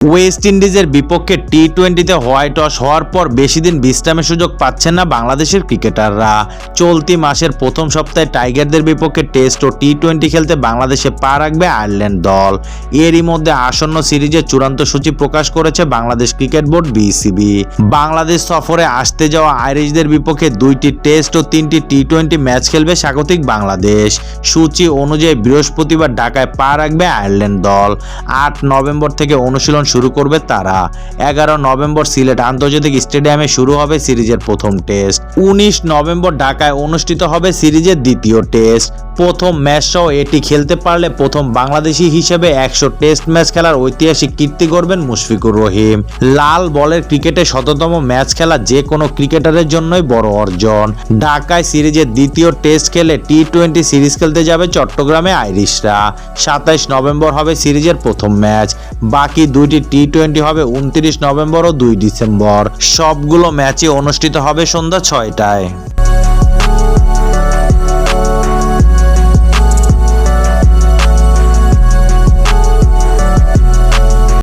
West ইন্ডিজের বিপক্ষে টি টোয়েন্টিতে হোয়াইট ওয়াশ হওয়ার পর বেশি দিন বিশ্রামের সুযোগ পাচ্ছেন না বাংলাদেশের ক্রিকেটাররা। চলতি মাসের প্রথম সপ্তাহে টাইগারদের বিপক্ষে টেস্ট ও টি টোয়েন্টি খেলতে বাংলাদেশে পা রাখবে আয়ারল্যান্ড দল। এরই মধ্যে আসন্ন সিরিজের চূড়ান্ত সূচি প্রকাশ করেছে Bangladesh cricket board BCB. Bangladesh সফরে আসতে যাওয়া আইরিশদের বিপক্ষে দুইটি টেস্ট ও তিনটি টি টোয়েন্টি ম্যাচ খেলবে স্বাগতিক বাংলাদেশ। সূচি অনুযায়ী বৃহস্পতিবার ঢাকায় পা রাখবে আয়ারল্যান্ড দল। আট নভেম্বর থেকে অনুশীলন শুরু করবে তারা। এগারো নভেম্বর সিলেট আন্তর্জাতিক স্টেডিয়ামে শুরু হবে সিরিজের প্রথম টেস্ট। উনিশ নভেম্বর ঢাকায় অনুষ্ঠিত হবে সিরিজের দ্বিতীয় টেস্ট। প্রথম ম্যাচ সহ এটি খেলতে পারলে প্রথম বাংলাদেশি হিসেবে একশো টেস্ট ম্যাচ খেলার ঐতিহাসিক কীর্তি করবেন মুশফিকুর রহিম। লাল বলের ক্রিকেটে শততম ম্যাচ খেলা যে কোনো ক্রিকেটারের জন্যই বড় অর্জন। ঢাকায় সিরিজের দ্বিতীয় টেস্ট খেলে টি টোয়েন্টি সিরিজ খেলতে যাবে চট্টগ্রামে আইরিশরা। সাতাইশ নভেম্বর হবে সিরিজের প্রথম ম্যাচ। বাকি দুইটি টি টোয়েন্টি হবে উনত্রিশ নভেম্বর ও দুই ডিসেম্বর। সবগুলো ম্যাচে অনুষ্ঠিত হবে সন্ধ্যা ছয়টায়।